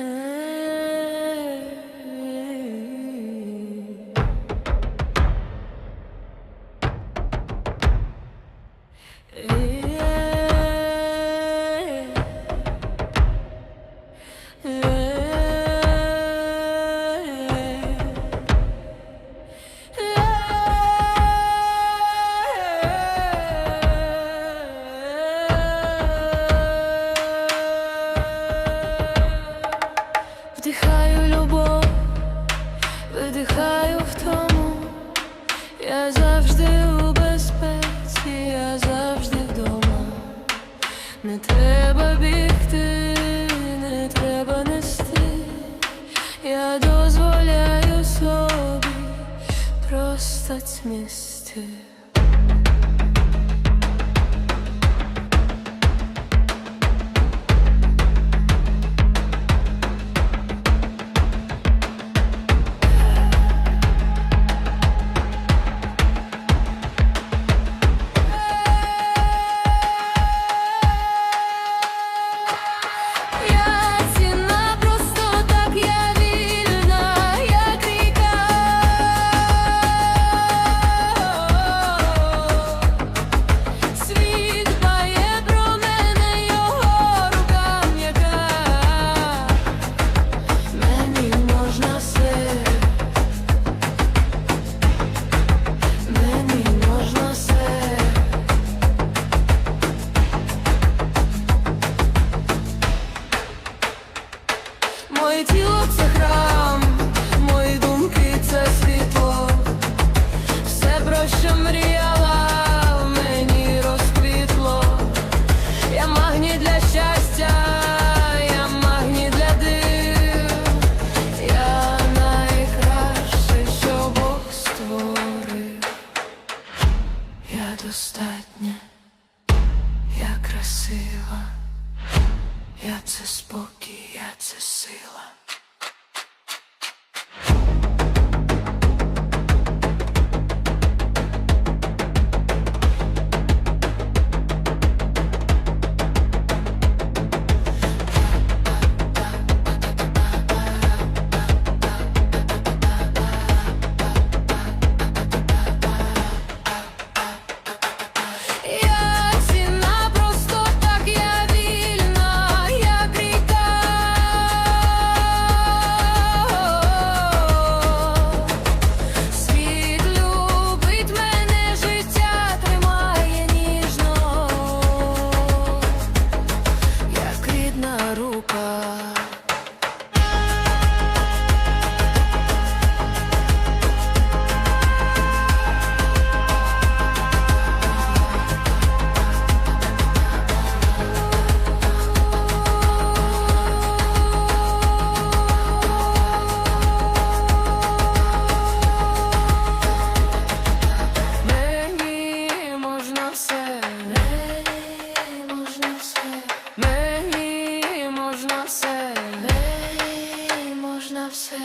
Hey. Вдихаю любов, видихаю втому. Я завжди у безпеці, я завжди вдома. Не треба бігти, не треба нести. Я дозволяю собі просто цмісти. Моє тіло це храм, мої думки це світло, все про що мріяла, мені розквітло, я магній для щастя, я магній для див, я найкраще, що Бог створив, я достатня, я красива я це спокій, я це сила. все, гей, можна все.